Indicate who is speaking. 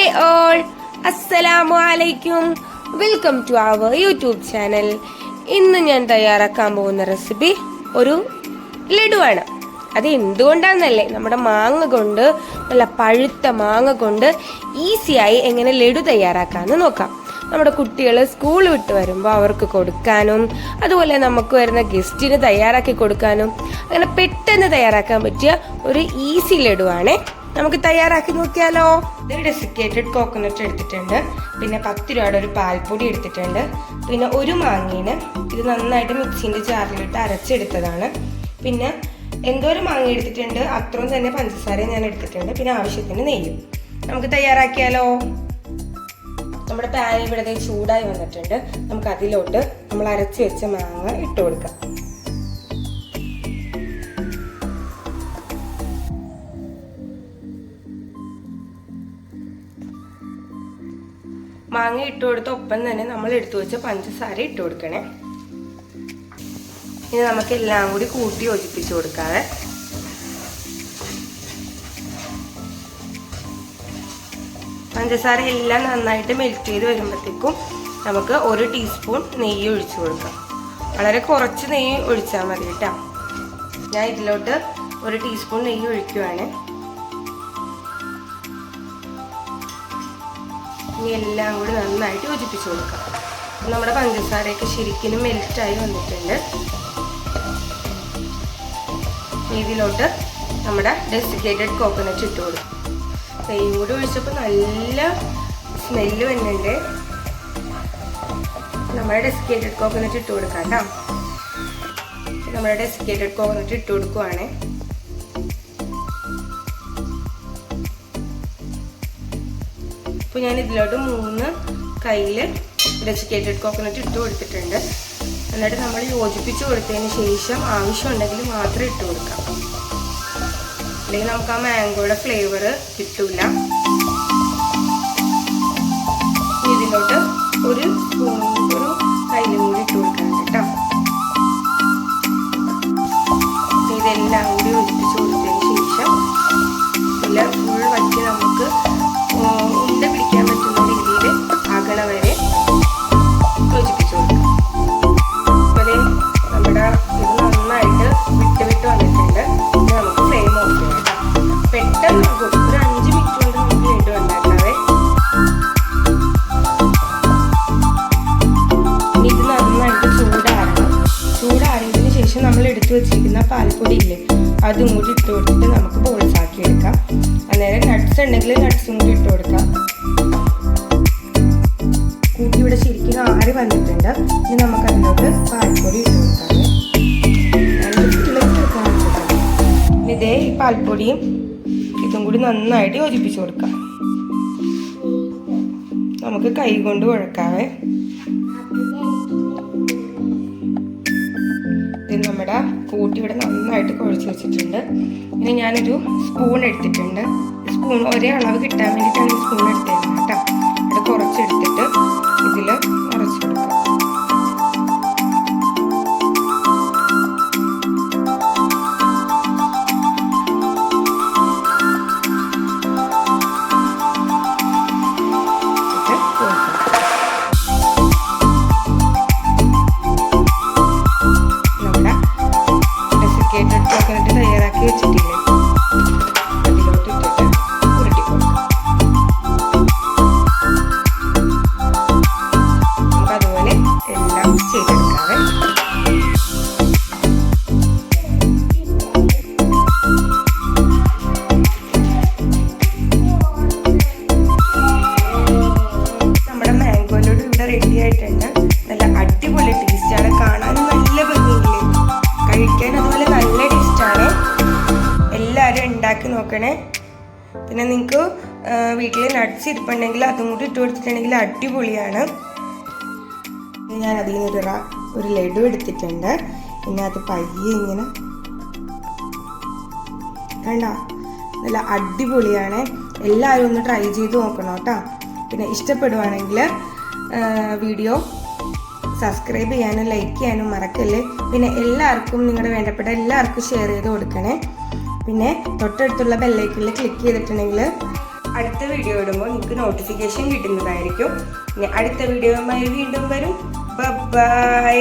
Speaker 1: Hi all അസ്സലാമു അലൈക്കും welcome to our YouTube channel ഇന്ന് ഞാൻ തയ്യാറാക്കാൻ പോകുന്ന റെസിപ്പി ഒരു ലഡുവാണ്. അത് എന്തുകൊണ്ടാണെന്നല്ലേ നമ്മുടെ മാങ്ങ കൊണ്ട് നല്ല പഴുത്ത മാങ്ങ കൊണ്ട് ഈസിയായി എങ്ങനെ ലഡു തയ്യാറാക്കാമെന്ന് നോക്കാം. നമ്മുടെ കുട്ടികൾ സ്കൂൾ വിട്ട് വരുമ്പോൾ അവർക്ക് കൊടുക്കാനും അതുപോലെ നമുക്ക് വരുന്ന ഗസ്റ്റിന് തയ്യാറാക്കി കൊടുക്കാനും അങ്ങനെ പെട്ടെന്ന് തയ്യാറാക്കാൻ പറ്റിയ ഒരു ഈസി ലഡുവാണേ. നമുക്ക് തയ്യാറാക്കി നോക്കിയാലോ? ഇത് ഡെസിക്കേറ്റഡ് കോക്കനട്ട് എടുത്തിട്ടുണ്ട്. പിന്നെ പത്ത് രൂപയുടെ ഒരു പാൽപ്പൊടി എടുത്തിട്ടുണ്ട്. പിന്നെ ഒരു മാങ്ങീന് ഇത് നന്നായിട്ട് മിക്സിന്റെ ജാറിലിട്ട് അരച്ചെടുത്തതാണ്. പിന്നെ എന്തോ ഒരു മാങ്ങ എടുത്തിട്ടുണ്ട്. അത്രയും തന്നെ പഞ്ചസാര ഞാൻ എടുത്തിട്ടുണ്ട്. പിന്നെ ആവശ്യത്തിന് നെയ്യും. നമുക്ക് തയ്യാറാക്കിയാലോ? നമ്മുടെ പാൻ ഇവിടെ ചൂടായി വന്നിട്ടുണ്ട്. നമുക്ക് അതിലോട്ട് നമ്മൾ അരച്ച് വെച്ച മാങ്ങ ഇട്ട് കൊടുക്കാം. മാങ്ങ ഇട്ട് കൊടുത്ത ഒപ്പം തന്നെ നമ്മൾ എടുത്തു വെച്ച പഞ്ചസാര ഇട്ട് കൊടുക്കണേ. ഇനി നമുക്ക് എല്ലാം കൂടി കൂട്ടി യോജിപ്പിച്ചു കൊടുക്കാതെ പഞ്ചസാര എല്ലാം നന്നായിട്ട് മെൽറ്റ് ചെയ്ത് വരുമ്പോഴത്തേക്കും നമുക്ക് ഒരു ടീസ്പൂൺ നെയ്യ് ഒഴിച്ചു കൊടുക്കാം. വളരെ കുറച്ച് നെയ്യ് ഒഴിച്ചാൽ മതി കേട്ടോ. ഞാൻ ഇതിലോട്ട് ഒരു ടീസ്പൂൺ നെയ്യ് ഒഴിക്കുവാണ്. ഇനി എല്ലാം കൂടി നന്നായിട്ട് യോജിപ്പിച്ച് കൊടുക്കാം. നമ്മുടെ പഞ്ചസാരയൊക്കെ ശരിക്കും മെൽറ്റായി വന്നിട്ടുണ്ട്. ഇതിലോട്ട് നമ്മുടെ ഡെസിക്കേറ്റഡ് കോക്കനട്ട് ഇട്ട് കൊടുക്കും. നെയ്യും കൂടി ഒഴിച്ചപ്പോൾ നല്ല സ്മെല്ല് വരുന്നുണ്ട് നമ്മുടെ ഡെസിക്കേറ്റഡ് കോക്കനട്ട് ഇട്ട് കൊടുക്കാം കേട്ടോ. നമ്മുടെ ഡെസിക്കേറ്റഡ് കോക്കനട്ട് ഇട്ട് കൊടുക്കുവാണ്. അപ്പോൾ ഞാൻ ഇതിലോട്ട് മൂന്ന് കയ്യിൽ ഡെസിക്കേറ്റഡ് കോക്കനട്ട് ഇട്ട് കൊടുത്തിട്ടുണ്ട്. എന്നിട്ട് നമ്മൾ യോജിപ്പിച്ച് കൊടുത്തതിന് ശേഷം ആവശ്യമുണ്ടെങ്കിൽ മാത്രം ഇട്ട് കൊടുക്കാം. അല്ലെങ്കിൽ നമുക്ക് ആ മാംഗോയുടെ ഫ്ലേവർ കിട്ടൂല. എടുത്തു വെച്ചിരിക്കുന്ന പാൽപ്പൊടി ഇല്ലേ അതും കൂടി ഇട്ട് കൊടുത്തിട്ട് നമുക്ക് ബോൾസ് ആക്കി എടുക്കാം. അന്നേരം നട്ട്സ് ഉണ്ടെങ്കിൽ നട്ട്സും കൂടി ഇട്ട് കൊടുക്കാം. കൂട്ടി ഇവിടെ ശരിക്കും ആറി വന്നിട്ടുണ്ട്. ഇനി നമുക്ക് അതിലോട്ട് പാൽപ്പൊടി ഇട്ട് കൊടുക്കാം. ഇതേ ഈ പാൽപ്പൊടിയും ഇതും കൂടി നന്നായിട്ട് യോജിപ്പിച്ച് കൊടുക്കാം. നമുക്ക് കൈ കൊണ്ട് കുഴക്കാവേ കൂട്ടി ഇവിടെ നന്നായിട്ട് കുഴച്ച് വെച്ചിട്ടുണ്ട്. ഇനി ഞാനൊരു സ്പൂൺ എടുത്തിട്ടുണ്ട്. സ്പൂൺ ഒരേ അളവ് കിട്ടാൻ വേണ്ടിയിട്ടാണ് സ്പൂൺ എടുത്തേക്കുന്നത് നോക്കണേ. പിന്നെ നിങ്ങൾക്ക് വീട്ടിൽ നട്ട്സ് ഇരിപ്പുണ്ടെങ്കിൽ അതും കൂടി ഇട്ട് കൊടുത്തിട്ടുണ്ടെങ്കിൽ അടിപൊളിയാണ്. ഞാൻ അതിൽ നിന്നൊരു ഒരു ലഡു എടുത്തിട്ടുണ്ട്. പിന്നെ അത് പയ്യെ ഇങ്ങനെ കണ്ട? നല്ല അടിപൊളിയാണ്. എല്ലാവരും ഒന്ന് ട്രൈ ചെയ്ത് നോക്കണം കേട്ടോ. പിന്നെ ഇഷ്ടപ്പെടുവാണെങ്കിൽ വീഡിയോ സബ്സ്ക്രൈബ് ചെയ്യാനും ലൈക്ക് ചെയ്യാനും മറക്കല്ലേ? പിന്നെ എല്ലാവർക്കും നിങ്ങളുടെ വേണ്ടപ്പെട്ട എല്ലാവർക്കും ഷെയർ ചെയ്ത് കൊടുക്കണേ. പിന്നെ തൊട്ടടുത്തുള്ള ബെല്ലൈക്കണിൽ ക്ലിക്ക് ചെയ്തിട്ടുണ്ടെങ്കിൽ അടുത്ത വീഡിയോ ഇടുമ്പോൾ നിങ്ങൾക്ക് നോട്ടിഫിക്കേഷൻ കിട്ടുന്നതായിരിക്കും. അടുത്ത വീഡിയോയുമായി വീണ്ടും വരും. ബൈ